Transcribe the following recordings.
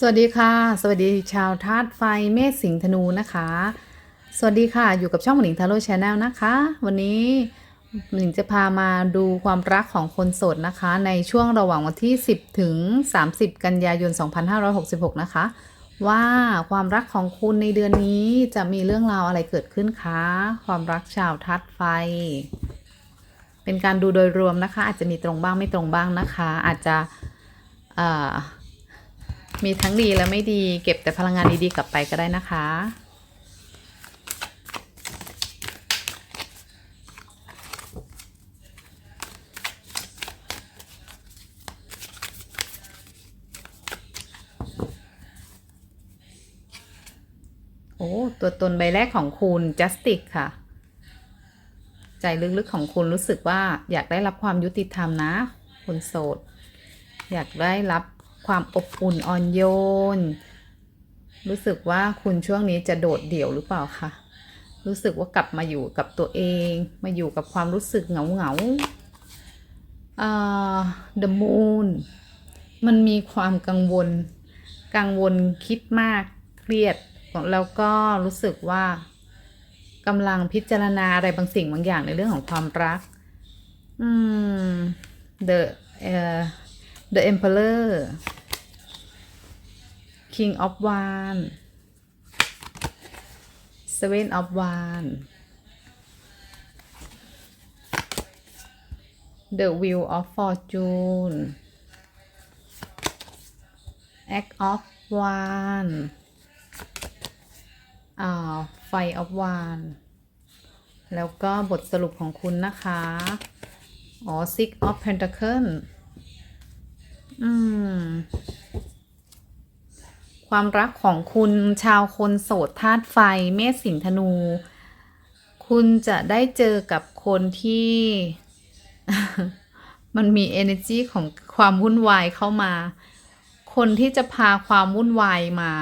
สวัสดีค่ะ สวัสดีชาวธาตุไฟเมษสิงห์ธนูนะคะ สวัสดีค่ะอยู่กับช่องหนิงทาโร่ชาแนลนะคะ วันนี้หนิงจะพามาดูความรักของคนโสดนะคะ ในช่วงระหว่างวันที่ 10 ถึง 30 กันยายน 2566 นะคะ ว่าความรักของคุณในเดือนนี้จะมีเรื่องราวอะไรเกิดขึ้นคะความรักชาวธาตุไฟ เป็นการดูโดยรวมนะคะ อาจจะมีตรงบ้างไม่ตรงบ้างนะคะ อาจจะ มีทั้งดีและไม่ดีเก็บแต่พลังงานดีๆกลับไปก็ได้นะคะ โอ้ ตัวตนใบแรกของคุณจัสติกค่ะ ใจลึกๆของคุณรู้สึกว่าอยากได้รับความยุติธรรมนะคนโสด อยากได้รับ ความอบอุ่นอ่อนโยน รู้สึกว่าคุณช่วงนี้จะโดดเดี่ยวหรือเปล่าคะรู้สึกว่ากลับมาอยู่กับตัวเอง มาอยู่กับความรู้สึกเหงาเหงาๆอ่า The Moon มันมีความกังวล กังวลคิดมากเครียดแล้วก็รู้สึกว่ากำลังพิจารณาอะไรบางสิ่งบางอย่างในเรื่องของความรัก อืม The เอ่อ The Emperor King of Wands Seven of Wands The Wheel of Fortune Act of Wands อ่า Five of Wands แล้วก็บทสรุปของคุณนะคะ อ๋อ Six of Pentacles อืม ความรักของคุณชาวคนโสดธาตุไฟ เมษสิงธนู คุณจะได้เจอกับคนที่ มันมี energy ของความวุ่นวายเข้ามา คนที่จะพาความวุ่นวายมา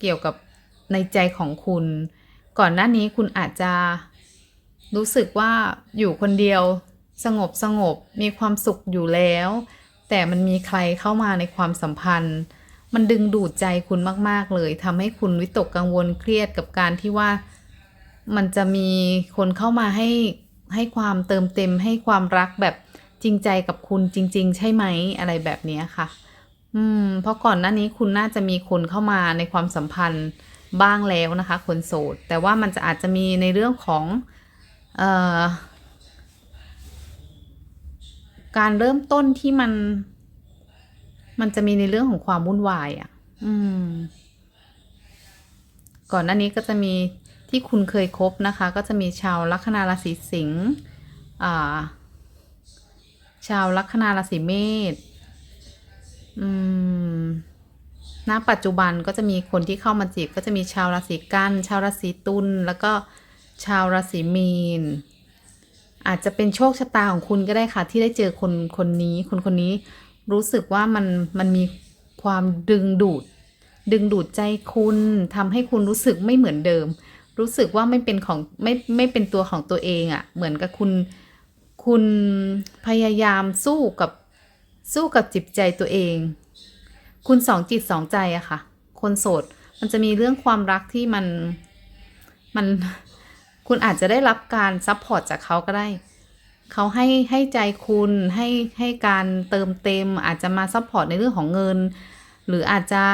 เกี่ยวกับในใจของคุณ ก่อนหน้านี้คุณอาจจะรู้สึกว่าอยู่คนเดียวสงบสงบมีความสุขอยู่แล้ว แต่มันมีใครเข้ามาในความสัมพันธ์ มันดึงดูดใจคุณมาก ๆ เลยทำให้คุณวิตกกังวลเครียดกับการที่ว่ามันจะมีคนเข้ามาให้ให้ความเติมเต็มให้ความรักแบบจริงใจกับคุณจริง ๆ ใช่ไหมอะไรแบบนี้ค่ะ อืม เพราะก่อนหน้านี้คุณน่าจะมีคนเข้ามาในความสัมพันธ์บ้างแล้วนะคะ คนโสด แต่ว่ามันจะอาจจะมีในเรื่องของเอ่อการเริ่มต้นที่มัน มันจะมีในเรื่องของความวุ่นวายอะ อืม ก่อนหน้านี้ก็จะมีที่คุณเคยคบนะคะ ก็จะมีชาวลัคนาราศีสิงห์อ่า ชาวลัคนาราศีเมษอืมณปัจจุบันก็จะมีคนที่เข้ามาจีบก็จะมีชาวราศีกันชาวราศีตุลแล้วก็ชาวราศีมีน อาจจะเป็นโชคชะตาของคุณก็ได้ค่ะ ที่ได้เจอคนคนนี้ คนคนนี้ รู้สึกว่ามันมันมีความดึงดูด ดึงดูดใจคุณทำให้คุณรู้สึกไม่เหมือนเดิม รู้สึกว่าไม่เป็นของไม่ไม่เป็นตัวของตัวเองอะ่ะ เหมือนกับคุณ คุณพยายามสู้กับสู้กับจิตใจตัวเอง คุณสองจิตสองใจอะค่ะ คนโสดมันจะมีเรื่องความรักที่มันมันคุณอาจจะได้รับการซัพพอร์ตจากเขาก็ได้ เขาให้ให้ใจคุณให้ให้การเติมเต็ม อาจจะมาซัพพอร์ตในเรื่องของเงิน หรืออาจจะ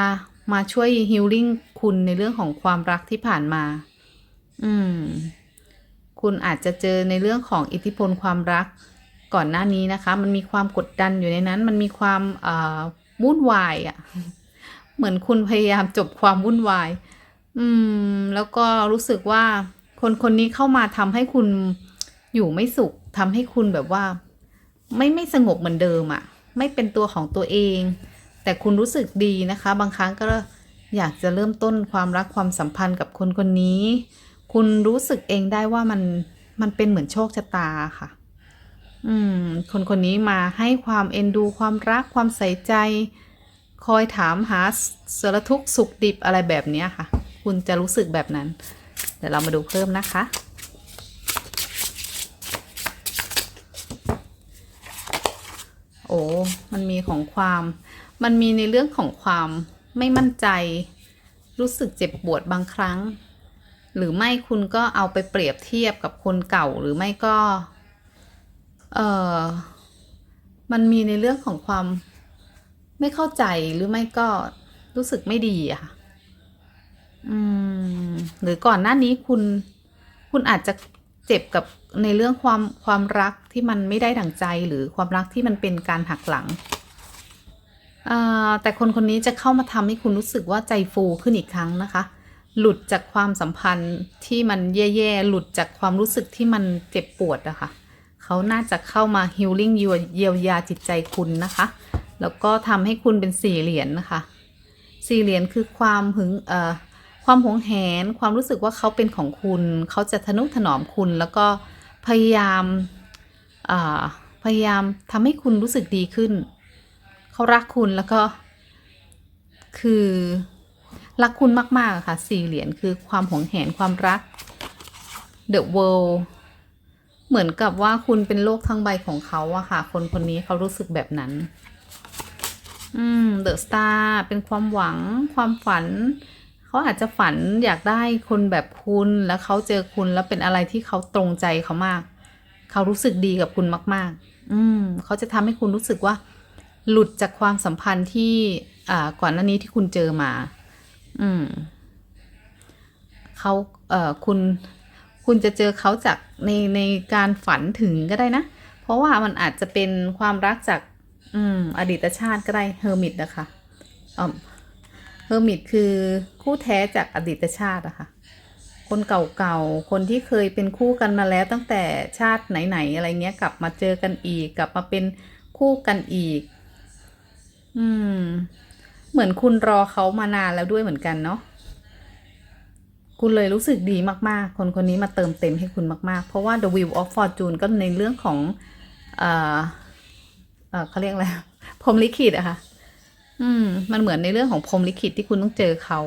มาช่วยฮิลลิ่งคุณในเรื่องของความรักที่ผ่านมา อืม คุณอาจจะเจอในเรื่องของอิทธิพลความรักก่อนหน้านี้นะคะ มันมีความกดดันอยู่ในนั้น มันมีความวุ่นวายอะ่ะ เหมือนคุณพยายามจบความวุ่นวาย อืม แล้วก็รู้สึกว่าคนคนนี้เข้ามาทำให้คุณอยู่ไม่สุข ทำให้คุณแบบว่า ไม่ไม่สงบเหมือนเดิมอะ่ะ ไม่เป็นตัวของตัวเอง แต่คุณรู้สึกดีนะคะ บางครั้งก็อยากจะเริ่มต้นความรักความสัมพันธ์กับคนคนนี้ คุณรู้สึกเองได้ว่ามันมันเป็นเหมือนโชคชะตาค่ะ อืม คนคนนี้มาให้ความเอ็นดูความรักความใส่ใจ คอยถามหาสารทุกข์สุขดิบอะไรแบบนี้ค่ะ คุณจะรู้สึกแบบนั้น เดี๋ยวเรามาดูเพิ่มนะคะ โอ้มันมีของความ มันมีในเรื่องของความไม่มั่นใจ รู้สึกเจ็บปวดบางครั้ง หรือไม่คุณก็เอาไปเปรียบเทียบกับคนเก่าหรือไม่ก็ เออมันมีในเรื่องของความไม่เข้าใจหรือไม่ก็รู้สึกไม่ดีอะค่ะ อืม หรือก่อนหน้านี้คุณ คุณอาจจะ เจ็บกับในเรื่องความความรักที่มันไม่ได้ดั่งใจหรือความรักที่มันเป็นการหักหลังอ่าแต่คนคนนี้จะเข้ามาทำให้คุณรู้สึกว่าใจฟูขึ้นอีกครั้งนะคะ หลุดจากความสัมพันธ์ที่มันแย่ๆ หลุดจากความรู้สึกที่มันเจ็บปวดอะคะเขาน่าจะเข้ามาฮิลลิ่งเยียวยาจิตใจคุณนะคะ แล้วก็ทำให้คุณเป็นสี่เหรียญนะคะ สี่เหรียญคือความหึงเอ่อ ความหวงแหน ความรู้สึกว่าเขาเป็นของคุณ เขาจะทนุถนอมคุณ แล้วก็พยายามาพยายามทำให้คุณรู้สึกดีขึ้น เขารักคุณแล้วก็คือรักคุณมากๆค่ะสี่เหรียญคือความหวงแหนความรัก The World เหมือนกับว่าคุณเป็นโลกทั้งใบของเขาอะค่ะ คนคนนี้เขารู้สึกแบบนั้น อืม The Star เป็นความหวัง ความฝัน เขาอาจจะฝันอยากได้คนแบบคุณแล้วเขาเจอคุณแล้วเป็นอะไรที่เขาตรงใจเขามาก เขารู้สึกดีกับคุณมาก ๆ อืมเขาจะทำให้คุณรู้สึกว่า หลุดจากความสัมพันธ์ที่อ่าก่อนหน้านี้ที่คุณเจอมา อืมเขาเอ่อคุณคุณจะเจอเขาจากในในการฝันถึงก็ได้นะ เพราะว่ามันอาจจะเป็นความรักจาก อืม อดีตชาติก็ได้เฮอร์มิตนะคะอ๋อ เฮอร์มิตคือคู่แท้จากอดีตชาติอะค่ะ คนเก่าๆ คนที่เคยเป็นคู่กันมาแล้วตั้งแต่ชาติไหนๆอะไรเงี้ยกลับมาเจอกันอีก กลับมาเป็นคู่กันอีก อืม เหมือนคุณรอเขามานานแล้วด้วยเหมือนกันเนาะ คุณเลยรู้สึกดีมากๆ คนคนนี้มาเติมเต็มให้คุณมากๆ เพราะว่า The Wheel of Fortune ก็ในเรื่องของ เอ่อ เอ่อเขาเรียกอะไร พรมลิขิตอะค่ะ อืม มันเหมือนในเรื่องของพรมลิขิตที่คุณต้องเจอเขา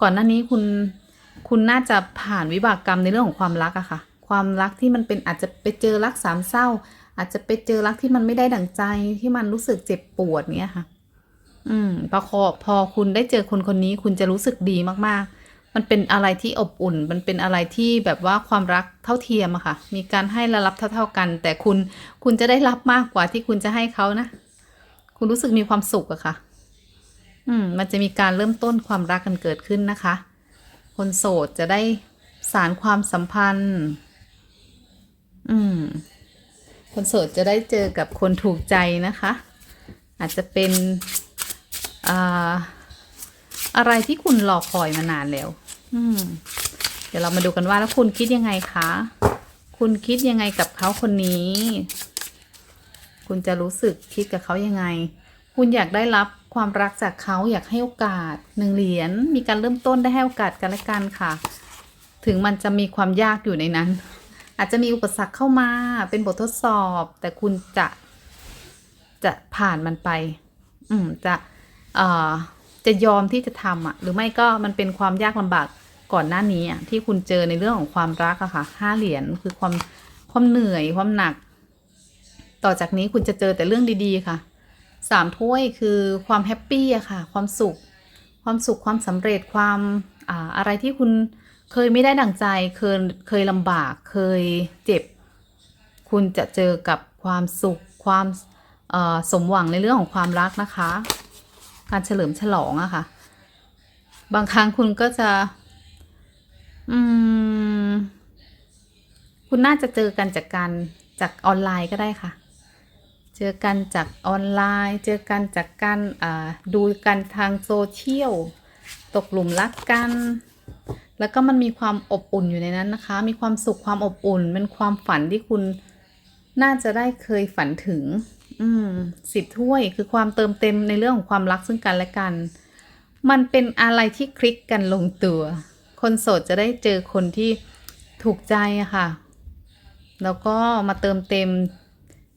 ก่อนหน้านี้คุณ คุณน่าจะผ่านวิบากกรรมในเรื่องของความรักอะค่ะ ความรักที่มันเป็นอาจจะไปเจอรักสามเศร้า อาจจะไปเจอรักที่มันไม่ได้ดั่งใจที่มันรู้สึกเจ็บปวดเนี้ยค่ะ อืมพอคอพอคุณได้เจอคนคนนี้ คุณจะรู้สึกดีมากๆมันเป็นอะไรที่อบอุ่น มันเป็นอะไรที่แบบว่าความรักเท่าเทียมอะค่ะ มีการให้และรับเท่าๆกัน แต่คุณ คุณจะได้รับมากกว่าที่คุณจะให้เขานะ คุณรู้สึกมีความสุขอะค่ะ อืม มันจะมีการเริ่มต้นความรักกันเกิดขึ้นนะคะ คนโสดจะได้สารความสัมพันธ์ อืม คนโสดจะได้เจอกับคนถูกใจนะคะ อาจจะเป็นอ่าอะไรที่คุณรอคอยมานานแล้ว อืม เดี๋ยวเรามาดูกันว่าแล้วคุณคิดยังไงคะ คุณคิดยังไงกับเขาคนนี้ คุณจะรู้สึกคิดกับเขายังไง คุณอยากได้รับความรักจากเขาอยากให้โอกาสหนึ่งเหรียญมีการเริ่มต้นได้ให้โอกาสกันและกันค่ะ ถึงมันจะมีความยากอยู่ในนั้น อาจจะมีอุปสรรคเข้ามาเป็นบททดสอบ แต่คุณจะจะผ่านมันไป อืมจะเอ่อจะยอมที่จะทำอะ หรือไม่ก็มันเป็นความยากลำบากก่อนหน้านี้อะที่คุณเจอในเรื่องของความรักอะค่ะห้าเหรียญคือความความเหนื่อยความหนัก ต่อจากนี้คุณจะเจอแต่เรื่องดีๆค่ะสามถ้วยคือความแฮปปี้อะค่ะ ความสุข ความสุขความสำเร็จความอาอะไรที่คุณเคยไม่ได้ดั่งใจ เคยเคยลำบากเคยเจ็บ คุณจะเจอกับความสุขความสมหวังในเรื่องของความรักนะคะ การเฉลิมฉลองอะค่ะ บางครั้งคุณก็จะ อืม คุณน่าจะเจอกันจากการจากออนไลน์ก็ได้ค่ะ เจอกันจากออนไลน์ เจอกันจากการดูกันทางโซเชียล ตกหลุมรักกัน แล้วก็มันมีความอบอุ่นอยู่ในนั้นนะคะ มีความสุขความอบอุ่น เป็นความฝันที่คุณน่าจะได้เคยฝันถึง อืมสิบถ้วยคือความเติมเต็มในเรื่องของความรักซึ่งกันและกัน มันเป็นอะไรที่คลิกกันลงตัว คนโสดจะได้เจอคนที่ถูกใจอะค่ะ แล้วก็มาเติมเต็ม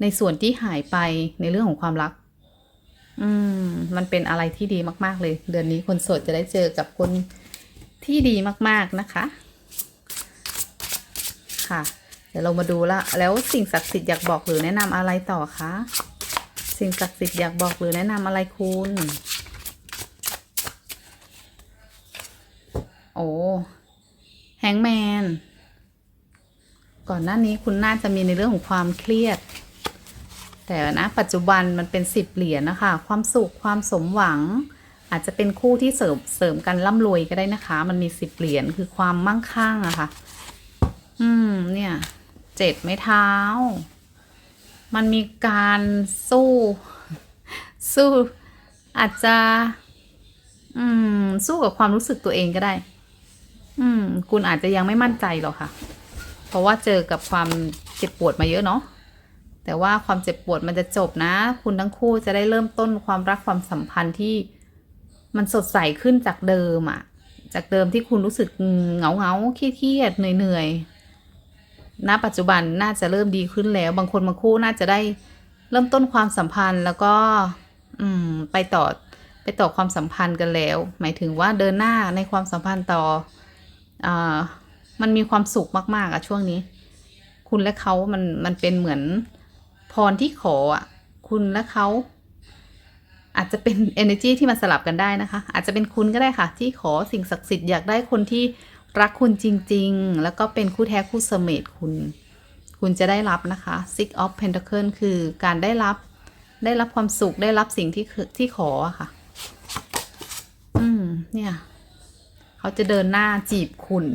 ในส่วนที่หายไปในเรื่องของความรัก อืม มันเป็นอะไรที่ดีมาก ๆ เลย เดือนนี้คนโสดจะได้เจอกับคนที่ดีมาก ๆ นะคะ ค่ะ เดี๋ยวเรามาดูละ แล้วสิ่งศักดิ์สิทธิ์อยากบอกหรือแนะนำอะไรต่อคะ สิ่งศักดิ์สิทธิ์อยากบอกหรือแนะนำอะไรคุณ โอ้แฮงแมนก่อนหน้านี้คุณน่าจะมีในเรื่องของความเครียด แต่นะปัจจุบันมันเป็นสิบเหรียญนะคะ ความสุขความสมหวัง อาจจะเป็นคู่ที่เสริมเสริมกันร่ำรวยก็ได้นะคะ มันมีสิบเหรียญคือความมั่งคั่งอะค่ะ อืม เนี่ยเจ็ดไม้เท้า มันมีการสู้ สู้ อาจจะ อืม สู้กับความรู้สึกตัวเองก็ได้ อืม คุณอาจจะยังไม่มั่นใจหรอกค่ะ เพราะว่าเจอกับความเจ็บปวดมาเยอะเนาะ แต่ว่าความเจ็บปวดมันจะจบนะ คุณทั้งคู่จะได้เริ่มต้นความรักความสัมพันธ์ที่มันสดใสขึ้นจากเดิมอะจากเดิมที่คุณรู้สึกเหงาเหงาๆเครียดเหนื่อยๆณปัจจุบันน่าจะเริ่มดีขึ้นแล้ว บางคนบางคู่น่าจะได้เริ่มต้นความสัมพันธ์แล้วก็ อืม ไปต่อไปต่อความสัมพันธ์กันแล้ว หมายถึงว่าเดินหน้าในความสัมพันธ์ต่ออ่ามันมีความสุขมากๆอะช่วงนี้ คุณและเขามันมันเป็นเหมือน พรที่ขออะคุณและเขาอาจจะเป็น energy ที่มันสลับกันได้นะคะ อาจจะเป็นคุณก็ได้ค่ะ ที่ขอสิ่งศักดิ์สิทธิ์อยากได้คนที่รักคุณจริง ๆ แล้วก็เป็นคู่แท้คู่เสมตคุณ คุณจะได้รับนะคะ six of pentacle คือการได้รับได้รับความสุขได้รับสิ่งที่คือที่ขออะค่ะ อืม เนี่ย เขาจะเดินหน้าจีบคุณ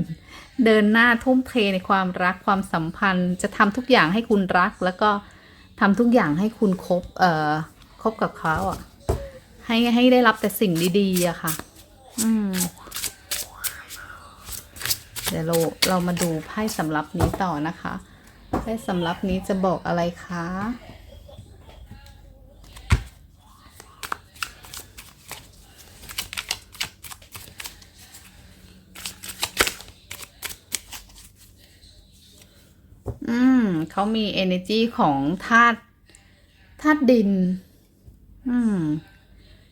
เดินหน้าทุ่มเทในความรักความสัมพันธ์ จะทำทุกอย่างให้คุณรักแล้วก็ ทำทุกอย่างให้คุณครบเอ่อคบกับเขาอะ ให้ให้ได้รับแต่สิ่งดีๆอะค่ะ อืม เดี๋ยวเราเรามาดูไพ่สำรับนี้ต่อนะคะไพ่สำรับนี้จะบอกอะไรคะ อืมเขามี energy ของธาตุธาตุดิน อืม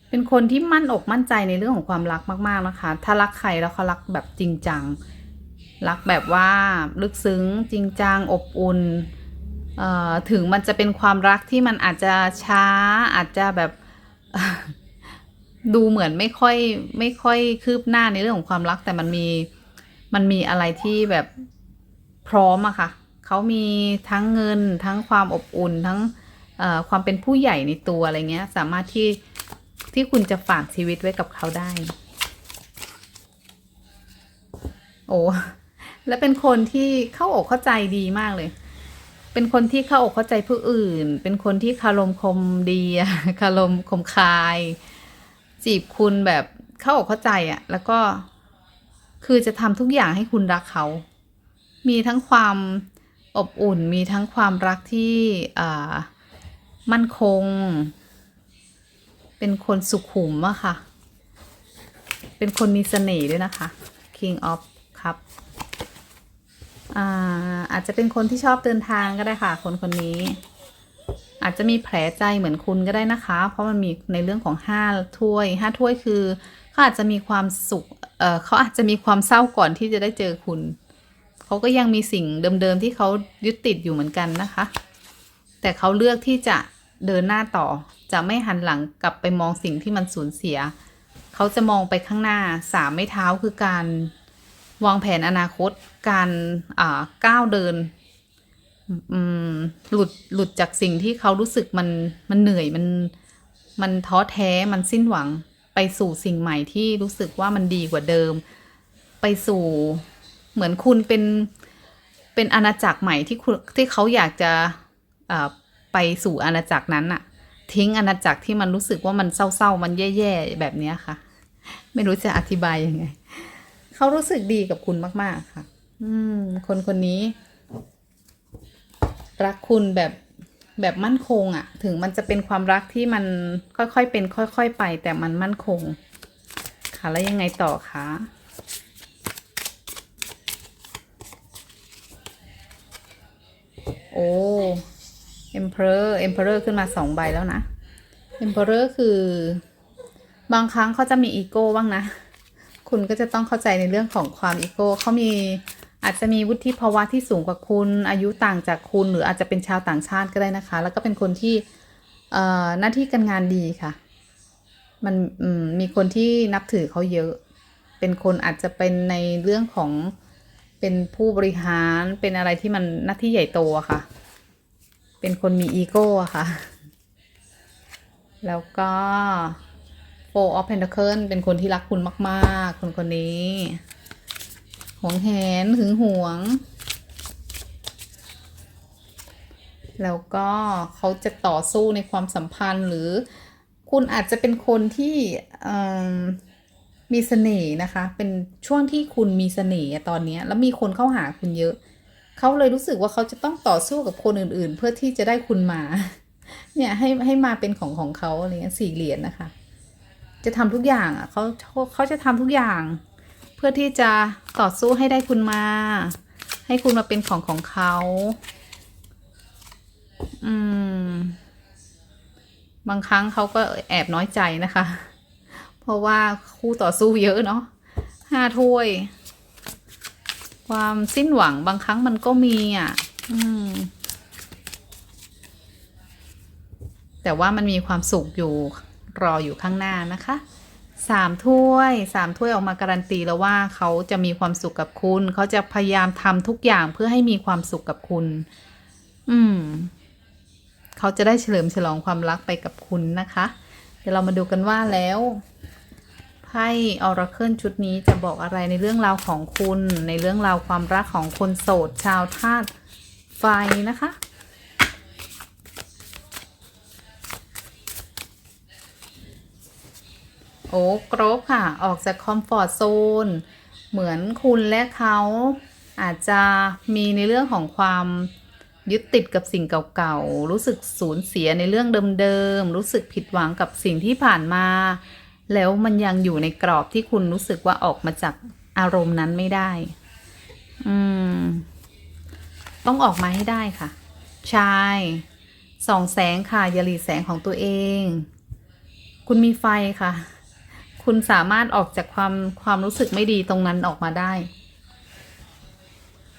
เป็นคนที่มั่นอกมั่นใจในเรื่องของความรักมากๆนะคะ ถ้ารักใครแล้วเขารักแบบจริงจัง รักแบบว่าลึกซึ้งจริงจังอบอุ่นเอ่อถึงมันจะเป็นความรักที่มันอาจจะช้าอาจจะแบบดูเหมือนไม่ค่อยไม่ค่อยคืบหน้าในเรื่องของความรักแต่มันมีมันมีอะไรที่แบบพร้อมอะค่ะ เขามีทั้งเงินทั้งความอบอุ่นทั้งความเป็นผู้ใหญ่ในตัวอะไรเงี้ย สามารถที่ที่คุณจะฝากชีวิตไว้กับเขาได้ โอ้และเป็นคนที่เข้าอกเข้าใจดีมากเลย เป็นคนที่เข้าอกเข้าใจผู้อื่น เป็นคนที่คารมคมดีคารมคมคาย จีบคุณแบบเข้าอกเข้าใจอะแล้วก็คือจะทำทุกอย่างให้คุณรักเขา มีทั้งความ อบอุ่นมีทั้งความรักที่มั่นคง เป็นคนสุขุมอะค่ะ เป็นคนมีเสน่ห์ด้วยนะคะ King of Cup อ่าอาจจะเป็นคนที่ชอบเดินทางก็ได้ค่ะ คนคนนี้ อาจจะมีแผลใจเหมือนคุณก็ได้นะคะ เพราะมันมีในเรื่องของห้าถ้วยห้าถ้วยคือเขาอาจจะมีความสุขเเขาอาจจะมีความเศร้าก่อนที่จะได้เจอคุณ เขาก็ยังมีสิ่งเดิมๆที่เขายึดติดอยู่เหมือนกันนะคะ แต่เขาเลือกที่จะเดินหน้าต่อ จะไม่หันหลังกลับไปมองสิ่งที่มันสูญเสีย เขาจะมองไปข้างหน้าสามไม้เท้าคือการวางแผนอนาคต การก้าวเดินหลุดหลุดจากสิ่งที่เขารู้สึกมันมันเหนื่อยมันมันท้อแท้มันสิ้นหวังไปสู่สิ่งใหม่ที่รู้สึกว่ามันดีกว่าเดิม ไปสู่ เหมือนคุณเป็นเป็นอาณาจักรใหม่ที่คุณที่เขาอยากจะไปสู่อาณาจักรนั้นอะทิ้งอาณาจักรที่มันรู้สึกว่ามันเศร้าๆ มันแย่ๆ แบบนี้ค่ะ ไม่รู้จะอธิบายยังไง เขารู้สึกดีกับคุณมาก ๆ ค่ะ อืม คนคนนี้ รักคุณแบบแบบมั่นคงอะถึงมันจะเป็นความรักที่มันค่อยๆเป็น ค่อย ๆ ไป แต่มันมั่นคง ค่ะแล้วยังไงต่อคะ โอ้ Emperor Emperor ขึ้นมาสองใบแล้วนะ Emperor คือบางครั้งเขาจะมีอีโก้บ้างนะ คุณก็จะต้องเข้าใจในเรื่องของความอีโก้เขามีอาจจะมีวุฒิภาวะที่สูงกว่าคุณ อายุต่างจากคุณ หรืออาจจะเป็นชาวต่างชาติก็ได้นะคะ แล้วก็เป็นคนที่เอ่อหน้าที่การงานดีค่ะ มันมมีคนที่นับถือเขาเยอะ เป็นคนอาจจะเป็นในเรื่องของ เป็นผู้บริหารเป็นอะไรที่มันหน้าที่ใหญ่โตอะค่ะ เป็นคนมีอีโก้อะค่ะ แล้วก็ Four of Pentacles เป็นคนที่รักคุณมาก ๆ คนคนนี้หวงแหนหึงหวง แล้วก็เขาจะต่อสู้ในความสัมพันธ์หรือคุณอาจจะเป็นคนที่เอิ่ มีเสน่ห์นะคะ เป็นช่วงที่คุณมีเสน่ห์ตอนนี้แล้วมีคนเข้าหาคุณเยอะ เขาเลยรู้สึกว่าเขาจะต้องต่อสู้กับคนอื่น ๆ เพื่อที่จะได้คุณมา เนี่ยให้ให้มาเป็นของของเขาอะไรเงี้ยสี่เหรียญนะคะ จะทำทุกอย่างอะเขาเขาจะทำทุกอย่าง เพื่อที่จะต่อสู้ให้ได้คุณมา ให้คุณมาเป็นของของเขา อืม บางครั้งเขาก็แอบน้อยใจนะคะ เพราะว่าคู่ต่อสู้เยอะเนาะห้าถ้วย ความสิ้นหวังบางครั้งมันก็มีอะ อืม แต่ว่ามันมีความสุขอยู่รออยู่ข้างหน้านะคะสามถ้วยสามถ้วยออกมาการันตีแล้วว่าเขาจะมีความสุขกับคุณ เขาจะพยายามทำทุกอย่างเพื่อให้มีความสุขกับคุณ อืม เขาจะได้เฉลิมฉลองความรักไปกับคุณนะคะ เดี๋ยวเรามาดูกันว่าแล้ว ไพ่ออราเคิลชุดนี้จะบอกอะไรในเรื่องราวของคุณ ในเรื่องราวความรักของคนโสด ชาวธาตุไฟนะคะ โอ้ครบค่ะ ออกจากคอมฟอร์ z โซน เหมือนคุณและเขาอาจจะมีในเรื่องของความยึดติดกับสิ่งเก่าๆ รู้สึกสูญเสียในเรื่องเดิมๆ รู้สึกผิดหวังกับสิ่งที่ผ่านมา แล้วมันยังอยู่ในกรอบที่คุณรู้สึกว่าออกมาจากอารมณ์นั้นไม่ได้ อืม ต้องออกมาให้ได้ค่ะใช่ส่องแสงค่ะ อย่าหลีแสงของตัวเอง คุณมีไฟค่ะ คุณสามารถออกจากความความรู้สึกไม่ดีตรงนั้นออกมาได้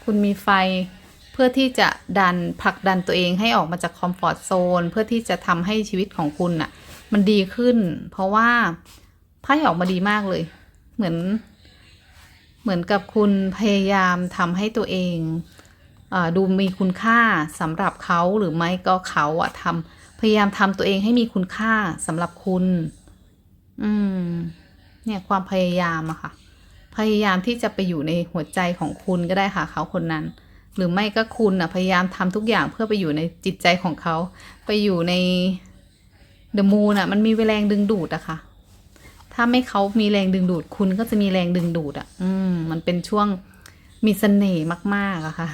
คุณมีไฟเพื่อที่จะดันผลักดันตัวเองให้ออกมาจากคอมฟอร์ z โซน เพื่อที่จะทำให้ชีวิตของคุณน่ะ มันดีขึ้น เพราะว่าไพ่ออกมาดีมากเลย เหมือน เหมือนกับคุณพยายามทำให้ตัวเองอดูมีคุณค่าสำหรับเขาหรือไม่ก็เขาอะทำพยายามทำตัวเองให้มีคุณค่าสำหรับคุณ อืม เนี่ยความพยายามอะค่ะ พยายามที่จะไปอยู่ในหัวใจของคุณก็ได้ค่ะ เขาคนนั้น หรือไม่ก็คุณอะพยายามทำทุกอย่างเพื่อไปอยู่ในจิตใจของเขา ไปอยู่ใน เดอะมูนอะ มันมีแรงดึงดูดอะค่ะ ถ้าไม่เขามีแรงดึงดูด คุณก็จะมีแรงดึงดูดอะอืม มันเป็นช่วงมีเสน่ห์มาก ๆอะค่ะ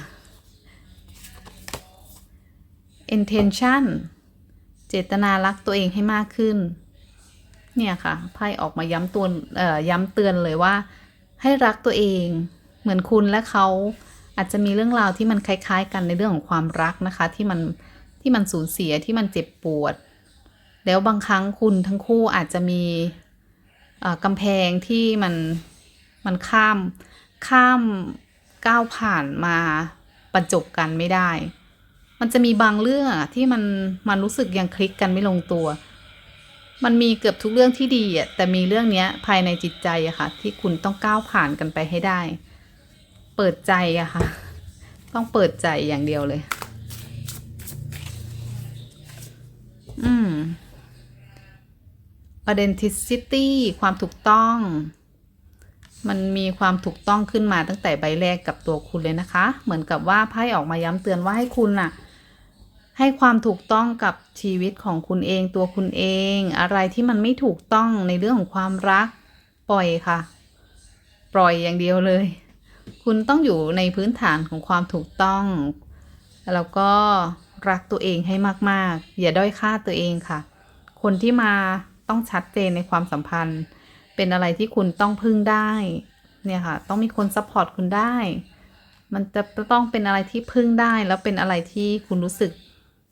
intention เจตนารักตัวเองให้มากขึ้น เนี่ยค่ะ ไพ่ออกมาย้ำตัวเอ่อย้ำเตือนเลยว่า ให้รักตัวเอง เหมือนคุณและเขาอาจจะมีเรื่องราวที่มันคล้าย ๆ กันในเรื่องของความรักนะคะ ที่มันที่มันสูญเสียที่มันเจ็บปวด แล้วบางครั้งคุณทั้งคู่อาจจะมีกำแพงที่มันมันข้ามข้ามก้าวผ่านมาบรรจบกันไม่ได้ มันจะมีบางเรื่องที่มันมันรู้สึกยังคลิกกันไม่ลงตัว มันมีเกือบทุกเรื่องที่ดีอะแต่มีเรื่องเนี้ยภายในจิตใจอะค่ะ ที่คุณต้องก้าวผ่านกันไปให้ได้ เปิดใจอะค่ะ ต้องเปิดใจอย่างเดียวเลย อืม authenticity ความถูกต้อง มันมีความถูกต้องขึ้นมาตั้งแต่ใบแรกกับตัวคุณเลยนะคะ เหมือนกับว่าไพ่ออกมาย้ำเตือนว่าให้คุณน่ะ ให้ความถูกต้องกับชีวิตของคุณเองตัวคุณเอง อะไรที่มันไม่ถูกต้องในเรื่องของความรักปล่อยค่ะ ปล่อยอย่างเดียวเลย คุณต้องอยู่ในพื้นฐานของความถูกต้อง แล้วก็รักตัวเองให้มาก ๆ อย่าด้อยค่าตัวเองค่ะ คนที่มา ต้องชัดเจนในความสัมพันธ์ เป็นอะไรที่คุณต้องพึ่งได้ เนี่ยค่ะ ต้องมีคนซัพพอร์ตคุณได้ มันจะต้องเป็นอะไรที่พึ่งได้ แล้วเป็นอะไรที่คุณรู้สึก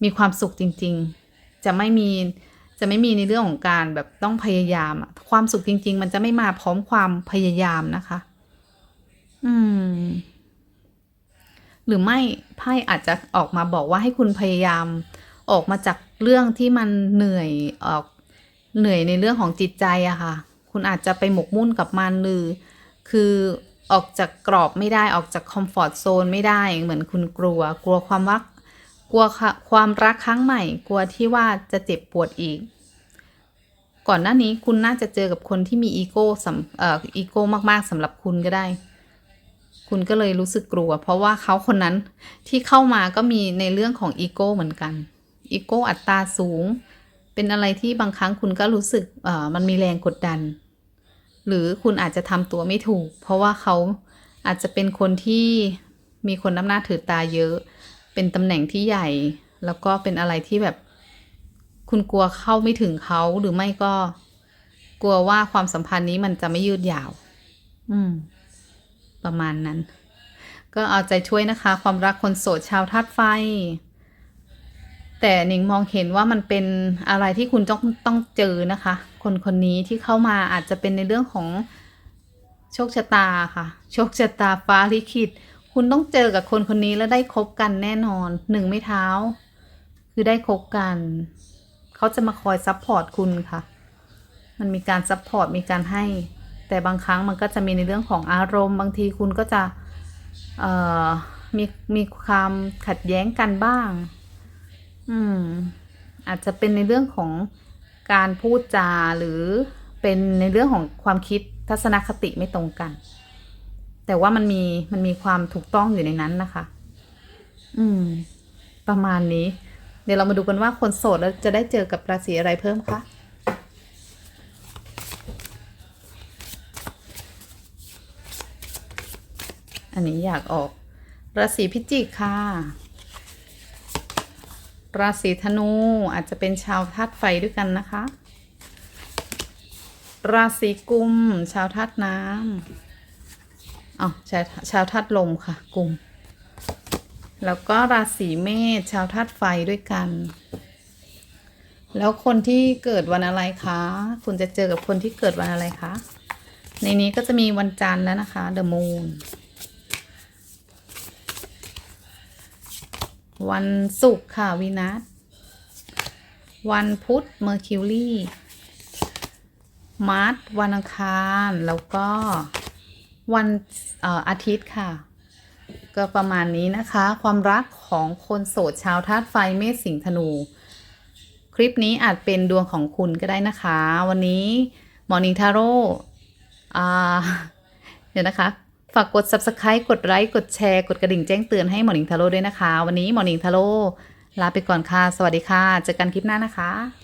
มีความสุขจริง ๆ จะไม่มีจะไม่มีในเรื่องของการแบบต้องพยายามอะความสุขจริง ๆ มันจะไม่มาพร้อมความพยายามนะคะ อืม หรือไม่ไพ่อาจจะออกมาบอกว่าให้คุณพยายาม ออกมาจากเรื่องที่มันเหนื่อยออก เหนื่อยในเรื่องของจิตใจอะค่ะ คุณอาจจะไปหมกมุ่นกับมันหรือคือออกจากกรอบไม่ได้ออกจากคอมฟอร์ z โซนไม่ได้เหมือนคุณกลัว กลัวความรักกลัวค่ะความรักครั้งใหม่ กลัวที่ว่าจะเจ็บปวดอีก ก่อนหน้านี้คุณน่าจะเจอกับคนที่มีอีโก้สำเอ่ออีโก้มากๆสำหรับคุณก็ได้ คุณก็เลยรู้สึกกลัว เพราะว่าเขาคนนั้นที่เข้ามาก็มีในเรื่องของอีโก้เหมือนกันอีโก้อัตราสูง เป็นอะไรที่บางครั้งคุณก็รู้สึกเออมันมีแรงกดดัน หรือคุณอาจจะทำตัวไม่ถูก เพราะว่าเขาอาจจะเป็นคนที่มีคนน้ำหน้าถือตาเยอะ เป็นตำแหน่งที่ใหญ่ แล้วก็เป็นอะไรที่แบบ คุณกลัวเข้าไม่ถึงเขาหรือไม่ก็กลัวว่าความสัมพันธ์นี้มันจะไม่ยืดยาว อืม ประมาณนั้น ก็เอาใจช่วยนะคะ ความรักคนโสดชาวธาตุไฟ แต่หนิงมองเห็นว่ามันเป็นอะไรที่คุณต้องต้องเจอนะคะ คนคนนี้ที่เข้ามาอาจจะเป็นในเรื่องของโชคชะตาค่ะ โชคชะตาฟ้าลิขิต คุณต้องเจอกับคนคนนี้แล้วได้คบกันแน่นอนหนึ่งไม่เท้า คือได้คบกัน เขาจะมาคอยซัพพอร์ตคุณค่ะ มันมีการซัพพอร์ตมีการให้ แต่บางครั้งมันก็จะมีในเรื่องของอารมณ์ บางทีคุณก็จะมีมีความขัดแย้งกันบ้าง อืม อาจจะเป็นในเรื่องของการพูดจาหรือเป็นในเรื่องของความคิดทัศนคติไม่ตรงกัน แต่ว่ามันมีมันมีความถูกต้องอยู่ในนั้นนะคะ อืม ประมาณนี้ เดี๋ยวเรามาดูกันว่าคนโสดแล้วจะได้เจอกับราศีอะไรเพิ่มคะอันนี้อยากออกราศีพิจิกค่ะ ราศีธนูอาจจะเป็นชาวธาตุไฟด้วยกันนะคะ ราศีกุม ชาวธาตุน้ำอ๋อชาวชาวธาตุลมค่ะ กุม แล้วก็ราศีเมษชาวธาตุไฟด้วยกัน แล้วคนที่เกิดวันอะไรคะ คุณจะเจอกับคนที่เกิดวันอะไรคะ ในนี้ก็จะมีวันจันทร์แล้วนะคะ The Moon วันศุกร์ค่ะวีนัสวันพุธเมอร์คิวรีมาร์สวันอังคาร แล้วก็วันเอ่อาทิตย์ค่ะ ก็ประมาณนี้นะคะ ความรักของคนโสดชาวธาตุไฟเมษสิงห์ธนู คลิปนี้อาจเป็นดวงของคุณก็ได้นะคะ วันนี้มอร์นิ่งทาโร่เดี๋ยวนะคะ ฝากกด subscribe กดไลค์ กดแชร์ กดกระดิ่งแจ้งเตือนให้ Morning Taro ด้วยนะคะ วันนี้ Morning Taro ลาไปก่อนค่ะ สวัสดีค่ะ เจอกันคลิปหน้านะคะ